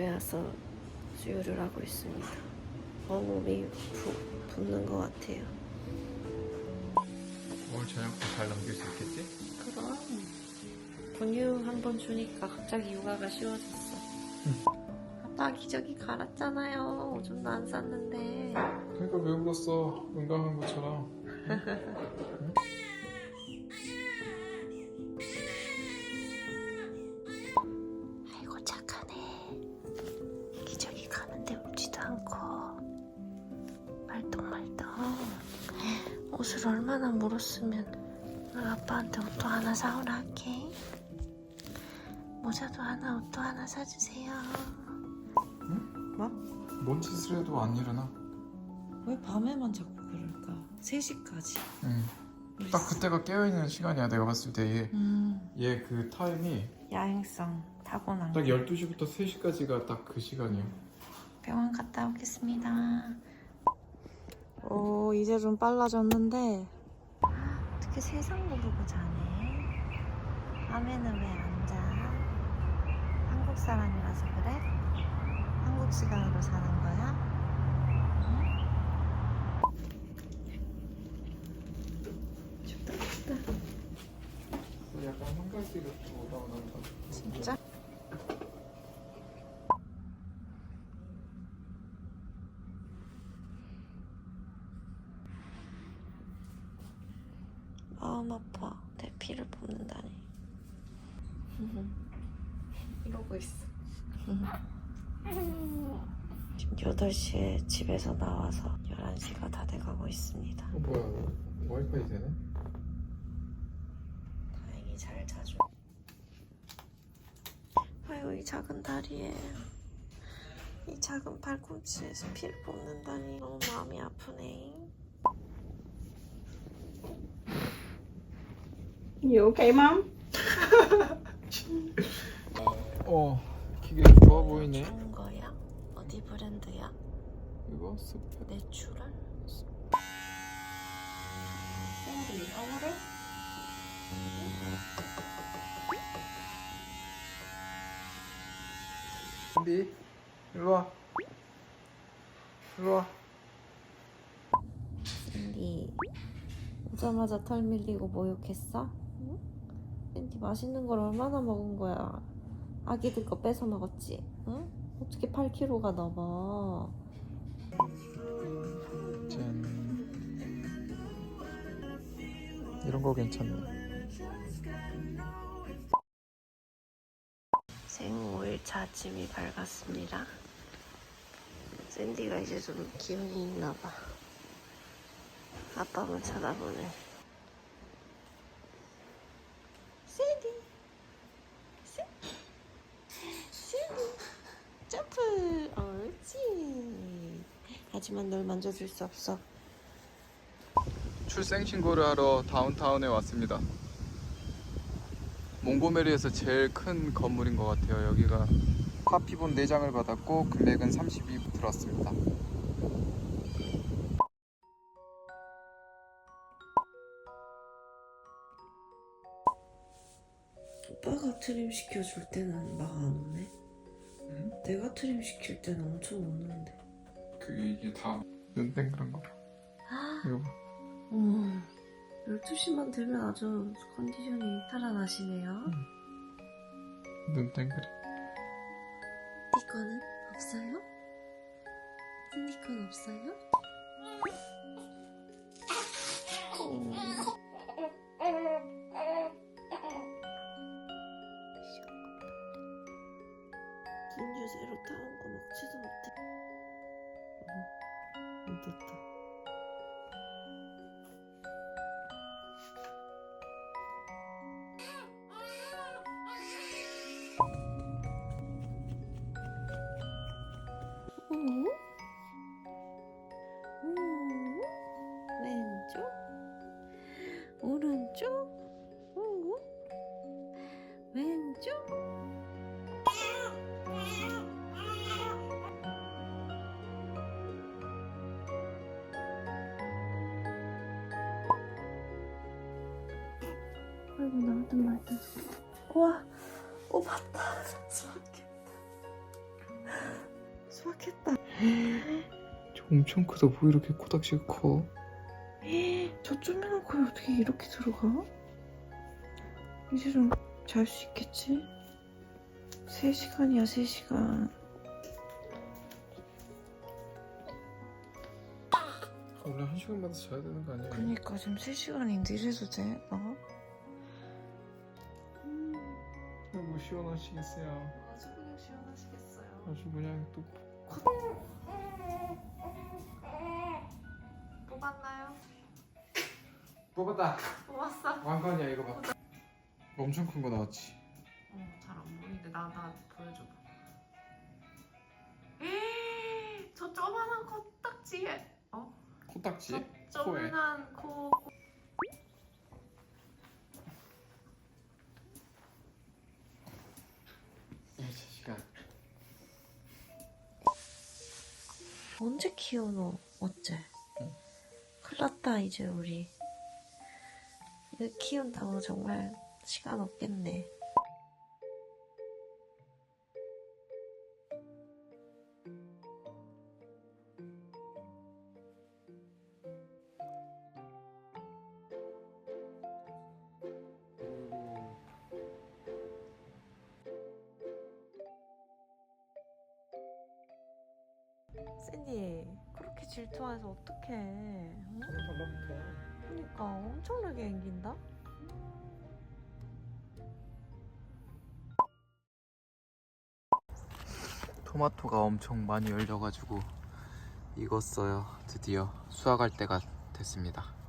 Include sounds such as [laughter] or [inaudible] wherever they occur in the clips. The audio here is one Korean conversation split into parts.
집에 와서 수유를 하고 있습니다. 온몸이 부, 붓는 것 같아요. 오늘 저녁도 잘 넘길 수 있겠지? 그럼 분유 한 번 주니까 갑자기 육아가 쉬워졌어. 아빠 기저귀 갈았잖아요. 오줌도 안 쌌는데. 그러니까 왜 울었어? 응가한 것처럼. [laughs] 얼마나 물었으면 나 아빠한테 옷도 하나 사오라 할게. 모자도 하나, 옷도 하나 사주세요. 뭔 짓을 해도 안 일어나. 왜 밤에만 자꾸 그럴까? 3시까지. 응. 딱 그때가 깨어있는 시간이야 내가 봤을 때 얘. 음, 얘그 타임이 야행성 타고난 딱 12시부터 3시까지가 딱 그 시간이야. 병원 갔다 오겠습니다. 오, 이제 좀 빨라졌는데 어떻게 세상 모르고 자네? 밤에는 왜 안 자? 한국 사람이라서 그래? 한국 시간으로 사는 거야? 약간 한가지 같은 올라오는 거. 진짜? 마음 아파. 내 피를 뽑는다니. 이러고 있어. 지금 8시에 집에서 나와서 11시가 다 돼가고 있습니다. 어 뭐야? 와이파이 되네? 다행히 잘 자죠. 아유, 이 작은 다리에 이 작은 팔꿈치에서 피를 뽑는다니 너무 마음이 아프네. You okay, mom? [laughs] 어 기계 좋아 보이네. 좋은 거야? 어디 브랜드야? 이거 스펙. 내추럴? 준비. 일로 와. 일로 와. 샌디 오자마자 털 밀리고 목욕했어? 응? 샌디 맛있는 걸 얼마나 먹은 거야? 아기들 거 뺏어 먹었지? 응? 어떻게 8kg가 넘어? 짠. 이런 거 괜찮네. 생후 5일차 아침이 밝았습니다. 샌디가 이제 좀 기운이 있나 봐. 아빠만 쳐다보네. 샌디! 샌디! 샌디! 점프! 옳지! 하지만 널 만져줄 수 없어. 출생 신고를 하러 다운타운에 왔습니다. 몽고메리에서 제일 큰 건물인 것 같아요. 여기가 카피본 4장을 받았고 금액은 30이 들었습니다. 오빠가 트림 시켜줄 때는 막 안 오네. 내가 트림 시킬 때는 엄청 오는데. 그게 이게 다 눈땡 그런 거. 이거 봐. 음, 12시만 되면 아주 컨디션이 살아나시네요. 눈땡 그래. 이 거는 없어요? 건 없어요? 진주 새로 타온 거 먹지도 못해. 응, 됐다. 나왔던 말던 우와 오 봤다 소름 수확했다. 저 엄청 크다 뭐 이렇게 코닥지가 커 저 쪼매놓고 어떻게 이렇게 들어가? 이제 좀 잘 수 있겠지? 3시간이야 3시간 원래 한 시간마다 자야 되는 거 아니야? 그니까 지금 3시간인데 이래도 돼? 어? 시원하시겠어요 아주 그냥 시원하시겠어요 아주 그냥 또 뽑았나요? 뽑았다 뽑았어? 왕관이야 이거 봐 엄청 큰 거 나왔지 어 잘 안 보이는데 나, 나 보여줘봐 저 조그만한 코딱지에 어? 코딱지? 저 코에 조그만한 코 언제 키워노? 어째? 큰일 났다 이제 우리 이거 키운다고 정말 시간 없겠네 샌디 그렇게 질투해서 어떡해. 응? 그러니까 엄청나게 앵긴다? 토마토가 엄청 많이 열려가지고 익었어요. 드디어 수확할 때가 됐습니다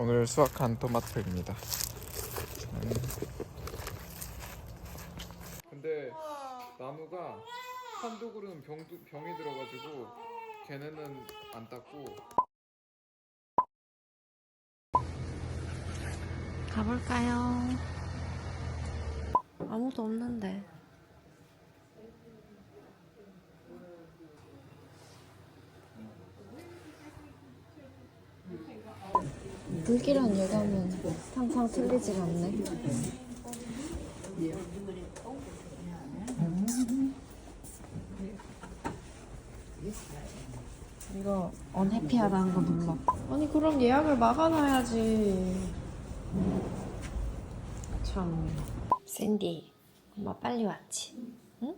오늘 수확한 토마토입니다. 음. 근데 나무가 한두 그루는 병도, 병이 들어가지고 걔네는 안 땄고 가볼까요? 아무도 없는데 불길한 예감은 항상 틀리질 않네. 이거 언해피하다는 거 눌러. 아니 그럼 예약을 막아놔야지. 참. 샌디 엄마 빨리 왔지? 응?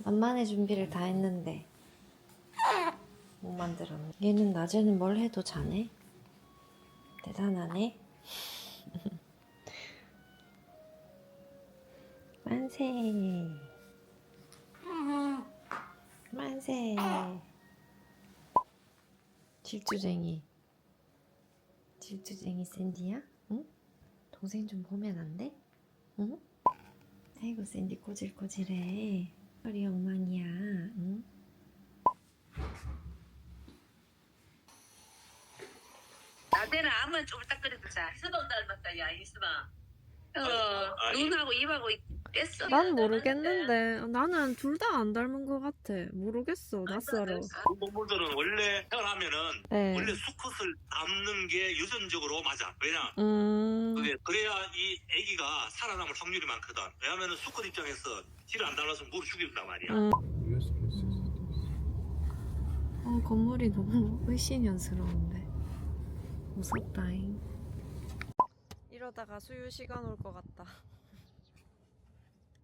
만만의 준비를 다 했는데. 못 만들었네. 얘는 낮에는 뭘 해도 자네 대단하네 만세 만세 질투쟁이 질투쟁이 샌디야? 응? 동생 좀 보면 안 돼? 응? 아이고 샌디 꼬질꼬질해 우리 엉망이야 응? 나대는 아무나 쫄딱거려도 자 수동 닮았다 야 이수마 어 눈하고 입하고 뺐어 난 모르겠는데 나는 둘 다 안 닮은 것 같아 모르겠어 낯설어 동물들은 원래 태어나면은 네. 원래 수컷을 담는 게 유전적으로 맞아. 왜냐? 음... 그게 그래야 이 아기가 살아남을 확률이 많거든. 왜냐면은 수컷 입장에서 쥐를 안 닮아서 물을 죽인단 말이야. 음. 어, 건물이 너무 [laughs] 의심연스러운데 무섭다잉 이러다가 수유 시간 올 것 같다 [laughs]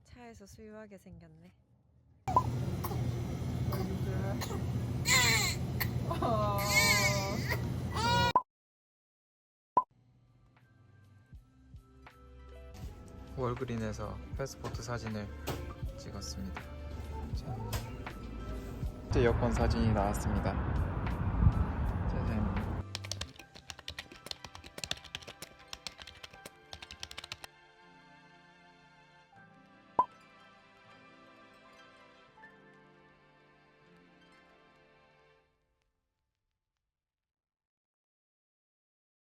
차에서 수유하게 생겼네 월그린에서 패스포트 사진을 찍었습니다. 짠. 이제 여권 사진이 나왔습니다.